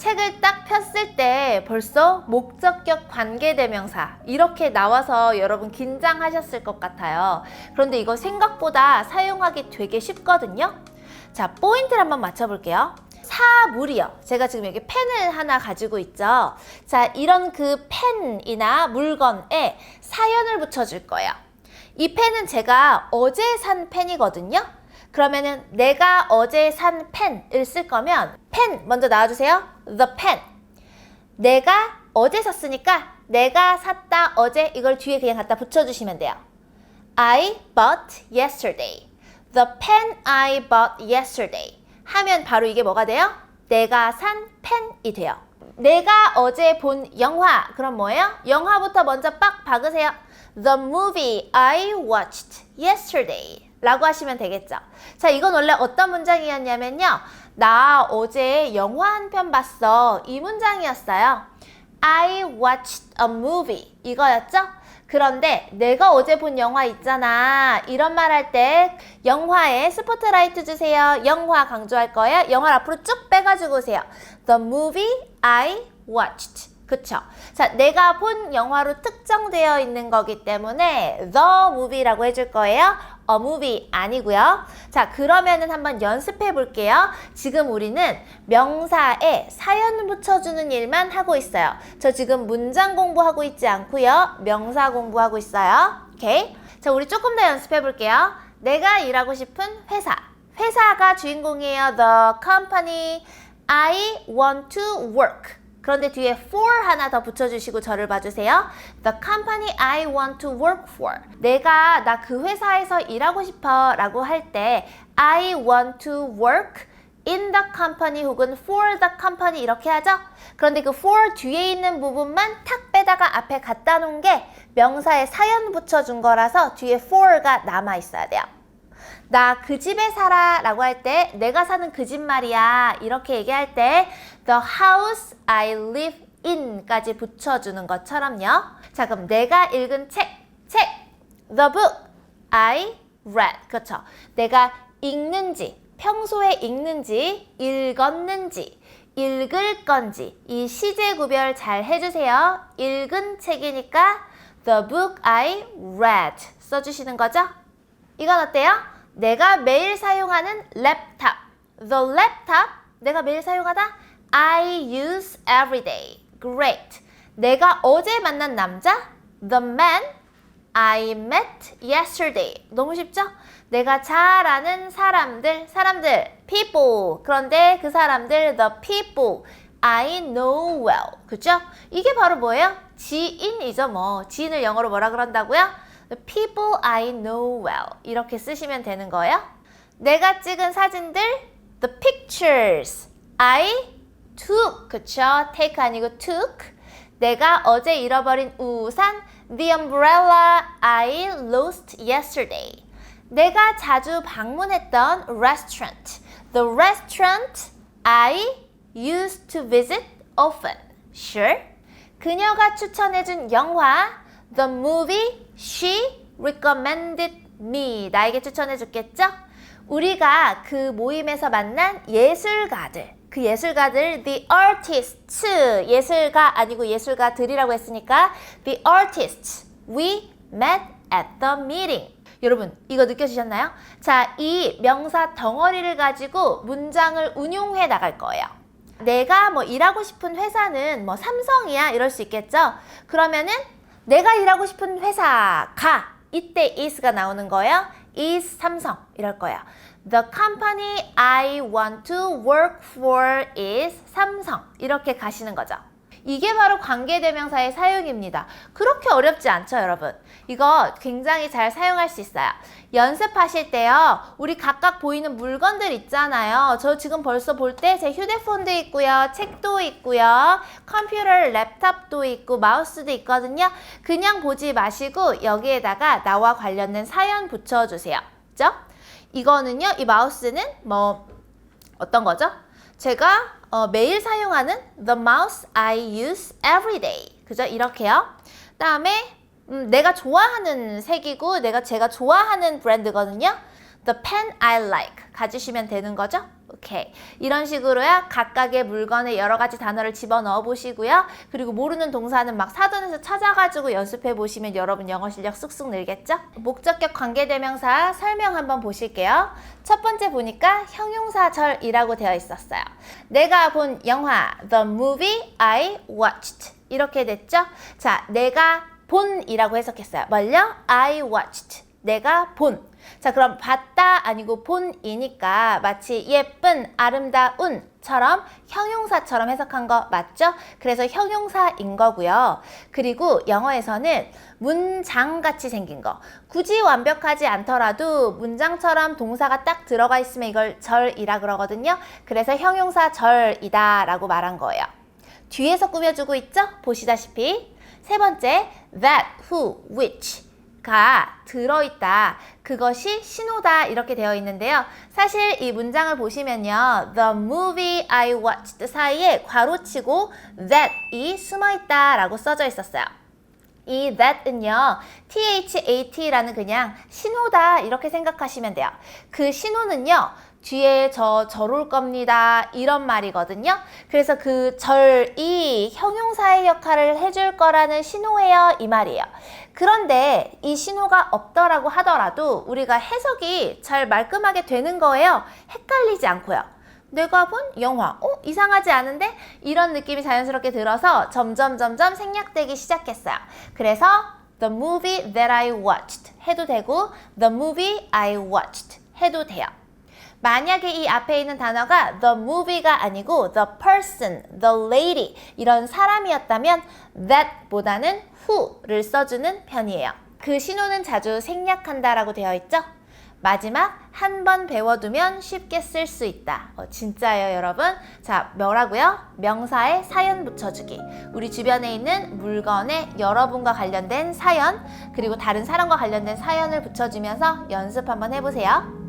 책을 딱 폈을 때 벌써 목적격 관계대명사 이렇게 나와서 여러분 긴장하셨을 것 같아요. 그런데 이거 생각보다 사용하기 되게 쉽거든요. 자, 포인트를 한번 맞춰볼게요. 사물이요. 제가 지금 여기 펜을 하나 가지고 있죠. 자, 이런 그 펜이나 물건에 사연을 붙여줄 거예요. 이 펜은 제가 어제 산 펜이거든요. 그러면은 내가 어제 산 펜을 쓸 거면 펜 먼저 나와주세요. The pen. 내가 어제 샀으니까 내가 샀다 어제 이걸 뒤에 그냥 갖다 붙여주시면 돼요. I bought yesterday. The pen I bought yesterday. 하면 바로 이게 뭐가 돼요? 내가 산 펜이 돼요. 내가 어제 본 영화. 그럼 뭐예요? 영화부터 먼저 빡 박으세요. The movie I watched yesterday. 라고 하시면 되겠죠. 자, 이건 원래 어떤 문장이었냐면요. 나 어제 영화 한 편 봤어. 이 문장이었어요. I watched a movie. 이거였죠? 그런데 내가 어제 본 영화 있잖아. 이런 말 할 때 영화에 스포트라이트 주세요. 영화 강조할 거예요. 영화를 앞으로 쭉 빼가지고 오세요. The movie I watched. 그쵸? 자, 내가 본 영화로 특정되어 있는 거기 때문에 the movie라고 해줄 거예요. a movie 아니고요. 자, 그러면은 한번 연습해 볼게요. 지금 우리는 명사에 사연 붙여주는 일만 하고 있어요. 저 지금 문장 공부하고 있지 않고요. 명사 공부하고 있어요. 오케이? 자, 우리 조금 더 연습해 볼게요. 내가 일하고 싶은 회사. 회사가 주인공이에요. The company I want to work. 그런데 뒤에 for 하나 더 붙여주시고 저를 봐주세요. The company I want to work for. 내가 나 그 회사에서 일하고 싶어 라고 할 때 I want to work in the company 혹은 for the company 이렇게 하죠. 그런데 그 for 뒤에 있는 부분만 탁 빼다가 앞에 갖다 놓은 게 명사에 사연 붙여준 거라서 뒤에 for가 남아 있어야 돼요. 나 그 집에 살아 라고 할 때 내가 사는 그 집 말이야. 이렇게 얘기할 때 the house I live in 까지 붙여주는 것처럼요. 자 그럼 내가 읽은 책, 책. The book I read. 그렇죠. 내가 읽는지 평소에 읽는지 읽었는지 읽을 건지 이 시제 구별 잘 해주세요. 읽은 책이니까 the book I read 써주시는 거죠? 이건 어때요? 내가 매일 사용하는 랩탑. The laptop. 내가 매일 사용하다. I use every day. Great. 내가 어제 만난 남자. The man I met yesterday. 너무 쉽죠? 내가 잘 아는 사람들, 사람들, people. 그런데 그 사람들, the people. I know well. 그죠? 이게 바로 뭐예요? 지인이죠, 뭐. 지인을 영어로 뭐라 그런다고요? The people I know well. 이렇게 쓰시면 되는 거예요. 내가 찍은 사진들, the pictures I took. 그쵸? take 아니고 took. 내가 어제 잃어버린 우산, the umbrella I lost yesterday. 내가 자주 방문했던 restaurant, the restaurant I used to visit often. Sure? 그녀가 추천해준 영화, the movie she recommended me. 나에게 추천해 줬겠죠? 우리가 그 모임에서 만난 예술가들, 그 예술가들, the artists, 예술가 아니고 예술가들이라고 했으니까 the artists we met at the meeting. 여러분, 이거 느껴지셨나요? 자, 이 명사 덩어리를 가지고 문장을 운용해 나갈 거예요. 내가 뭐 일하고 싶은 회사는 뭐 삼성이야 이럴 수 있겠죠? 그러면은 내가 일하고 싶은 회사가 이때 is가 나오는 거예요. is 삼성 이럴 거예요. The company I want to work for is 삼성 이렇게 가시는 거죠. 이게 바로 관계대명사의 사용입니다. 그렇게 어렵지 않죠, 여러분? 이거 굉장히 잘 사용할 수 있어요. 연습하실 때요, 우리 각각 보이는 물건들 있잖아요. 저 지금 벌써 볼 때 제 휴대폰도 있고요, 책도 있고요, 컴퓨터, 랩탑도 있고, 마우스도 있거든요. 그냥 보지 마시고 여기에다가 나와 관련된 사연 붙여주세요. 그죠? 이거는요, 이 마우스는 뭐, 어떤 거죠? 제가 어, 매일 사용하는 the mouse I use every day. 그죠? 이렇게요. 다음에 음, 내가 좋아하는 색이고 내가 제가 좋아하는 브랜드거든요. The pen I like 가지시면 되는 거죠. 오케이. 이런 식으로요. 각각의 물건에 여러 가지 단어를 집어넣어 보시고요. 그리고 모르는 동사는 막 사전에서 찾아가지고 연습해 보시면 여러분 영어 실력 쑥쑥 늘겠죠? 목적격 관계대명사 설명 한번 보실게요. 첫 번째 보니까 형용사절이라고 되어 있었어요. 내가 본 영화 The movie I watched 이렇게 됐죠? 자, 내가 본이라고 해석했어요. 뭘요? I watched. 내가 본. 자, 그럼 봤다 아니고 본이니까 마치 예쁜, 아름다운처럼 형용사처럼 해석한 거 맞죠? 그래서 형용사인 거고요. 그리고 영어에서는 문장 같이 생긴 거. 굳이 완벽하지 않더라도 문장처럼 동사가 딱 들어가 있으면 이걸 절이라 그러거든요. 그래서 형용사 절이다 라고 말한 거예요. 뒤에서 꾸며주고 있죠? 보시다시피. 세 번째, that, who, which. 가 들어있다. 그것이 신호다. 이렇게 되어 있는데요. 사실 이 문장을 보시면요. The movie I watched 사이에 괄호치고 that이 숨어있다. 라고 써져 있었어요. 이 that은요, THAT라는 그냥 신호다. 이렇게 생각하시면 돼요. 그 신호는요, 뒤에 저, 절 올 겁니다. 이런 말이거든요. 그래서 그 절이 형용사의 역할을 해줄 거라는 신호예요. 이 말이에요. 그런데 이 신호가 없더라고 하더라도 우리가 해석이 잘 말끔하게 되는 거예요. 헷갈리지 않고요. 내가 본 영화, 어? 이상하지 않은데? 이런 느낌이 자연스럽게 들어서 점점 점점 생략되기 시작했어요. 그래서 the movie that I watched 해도 되고 the movie I watched 해도 돼요. 만약에 이 앞에 있는 단어가 the movie가 아니고 the person, the lady 이런 사람이었다면 that보다는 who를 써주는 편이에요. 그 신호는 자주 생략한다라고 되어 있죠? 마지막 한 번 배워두면 쉽게 쓸 수 있다. 어, 진짜예요, 여러분. 자, 뭐라고요? 명사에 사연 붙여주기. 우리 주변에 있는 물건에 여러분과 관련된 사연, 그리고 다른 사람과 관련된 사연을 붙여주면서 연습 한번 해보세요.